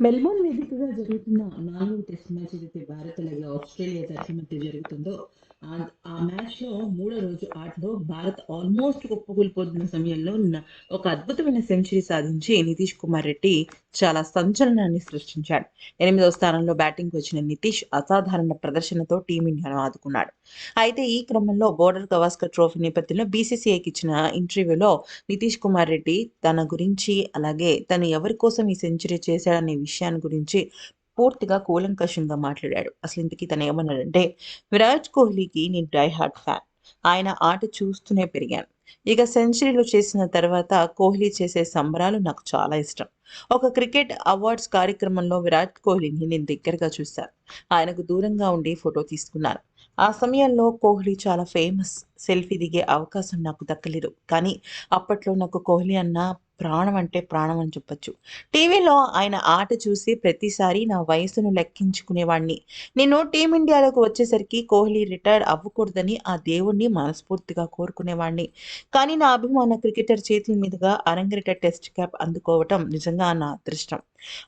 Melbourne వేదికగా జరుగుతున్న నాలుగో టెస్ట్ మ్యాచ్ ఏదైతే భారత్ అలాగే ఆస్ట్రేలియా జట్ల మధ్య జరుగుతుందో ఆ- మ్యాచ్లో మూడో రోజు ఆటలో భారత్ ఆల్మోస్ట్ కుప్పకూలిపోతున్న సమయంలో ఒక అద్భుతమైన సెంచరీ సాధించి నితీష్ కుమార్ రెడ్డి చాలా సంచలనాన్ని సృష్టించాడు. ఎనిమిదవ స్థానంలో బ్యాటింగ్ వచ్చిన నితీష్ అసాధారణ ప్రదర్శనతో టీమిండియాను ఆదుకున్నాడు. అయితే ఈ క్రమంలో బోర్డర్ గవాస్కర్ ట్రోఫీ నేపథ్యంలో బీసీసీఐకి ఇచ్చిన ఇంటర్వ్యూలో నితీష్ కుమార్ రెడ్డి తన గురించి అలాగే తను ఎవరి కోసం ఈ సెంచరీ చేశాడనే విషయాన్ని గురించి పూర్తిగా కూలంకషంగా మాట్లాడాడు. అసలు ఇంతకీ తను ఏమన్నాడంటే విరాట్ కోహ్లీకి నేను డై హార్ట్ ఫ్యాన్. ఆయన ఆట చూస్తూనే పెరిగాను. ఇక సెంచరీలు చేసిన తర్వాత కోహ్లీ చేసే సంబరాలు నాకు చాలా ఇష్టం. ఒక క్రికెట్ అవార్డ్స్ కార్యక్రమంలో విరాట్ కోహ్లీని నేను దగ్గరగా చూశాను. ఆయనకు దూరంగా ఉండి ఫోటో తీసుకున్నాను. ఆ సమయంలో కోహ్లీ చాలా ఫేమస్. సెల్ఫీ దిగే అవకాశం నాకు దక్కలేదు. కానీ అప్పట్లో నాకు కోహ్లీ అన్న ప్రాణం అంటే ప్రాణం అని చెప్పొచ్చు. టీవీలో ఆయన ఆట చూసి ప్రతిసారి నా వయసును లెక్కించుకునేవాడిని నేను టీమిండియాలోకి వచ్చేసరికి కోహ్లీ రిటైర్ అవ్వకూడదని ఆ దేవుణ్ణి మనస్ఫూర్తిగా కోరుకునేవాడిని కానీ నా అభిమాన క్రికెటర్ చేతుల మీదుగా అరంగేట టెస్ట్ క్యాప్ అందుకోవటం నిజంగా నా అదృష్టం.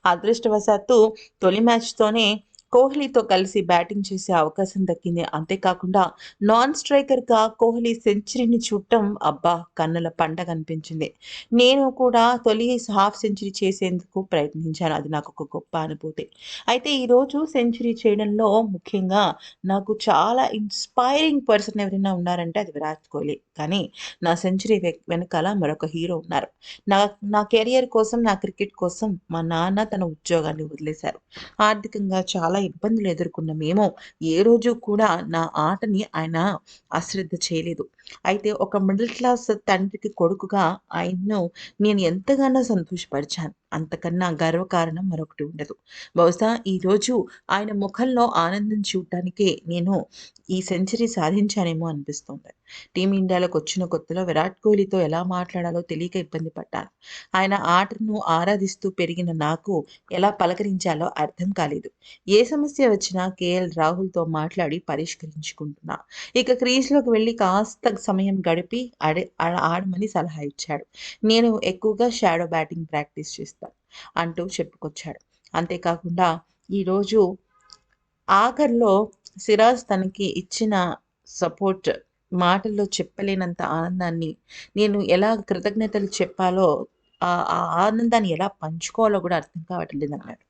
అదృష్టవశాత్తు తొలి మ్యాచ్తోనే కోహ్లీతో కలిసి బ్యాటింగ్ చేసే అవకాశం దక్కింది. అంతేకాకుండా నాన్ స్ట్రైకర్గా కోహ్లీ సెంచరీని చూడటం అబ్బా కన్నుల పండగ అనిపించింది. నేను కూడా తొలి హాఫ్ సెంచరీ చేసేందుకు ప్రయత్నించాను. అది నాకు ఒక గొప్ప అనుభూతి. అయితే ఈరోజు సెంచరీ చేయడంలో ముఖ్యంగా నాకు చాలా ఇన్స్పైరింగ్ పర్సన్ ఎవరైనా ఉన్నారంటే అది విరాట్ కోహ్లీ. కానీ నా సెంచరీ వెనకాల మరొక హీరో ఉన్నారు. నా నా కెరియర్ కోసం నా క్రికెట్ కోసం మా నాన్న తన ఉద్యోగాన్ని వదిలేశారు. ఆర్థికంగా చాలా ఇబ్బందులు ఎదుర్కొన్న. మేము ఏ రోజు కూడా నా ఆటని ఆయన అశ్రద్ధ చేయలేదు. అయితే ఒక మిడిల్ క్లాస్ తండ్రికి కొడుకుగా ఆయన్ను నేను ఎంతగానో సంతోషపరిచాను. అంతకన్నా గర్వకారణం మరొకటి ఉండదు. బహుశా ఈరోజు ఆయన ముఖంలో ఆనందం చూడటానికే నేను ఈ సెంచరీ సాధించానేమో అనిపిస్తుంది. టీమిండియాలోకి వచ్చిన కొత్తలో విరాట్ కోహ్లీతో ఎలా మాట్లాడాలో తెలియక ఇబ్బంది పడ్డాను. ఆయన ఆటను ఆరాధిస్తూ పెరిగిన నాకు ఎలా పలకరించాలో అర్థం కాలేదు. ఏ సమస్య వచ్చినా కేఎల్ రాహుల్తో మాట్లాడి పరిష్కరించుకుంటున్నా. ఇక క్రీజ్లోకి వెళ్ళి కాస్త సమయం గడిపి ఆడే ఆడమని సలహా ఇచ్చాడు. నేను ఎక్కువగా షాడో బ్యాటింగ్ ప్రాక్టీస్ చేస్తాను. అంటూ చెప్పుకొచ్చాడు. అంతేకాకుండా ఈరోజు ఆఖర్లో సిరాజ్ తనకి ఇచ్చిన సపోర్ట్ మాటల్లో చెప్పలేనంత ఆనందాన్ని నేను ఎలా కృతజ్ఞతలు చెప్పాలో ఆ ఆనందాన్ని ఎలా పంచుకోవాలో కూడా అర్థం కావట్లేదు అన్నాడు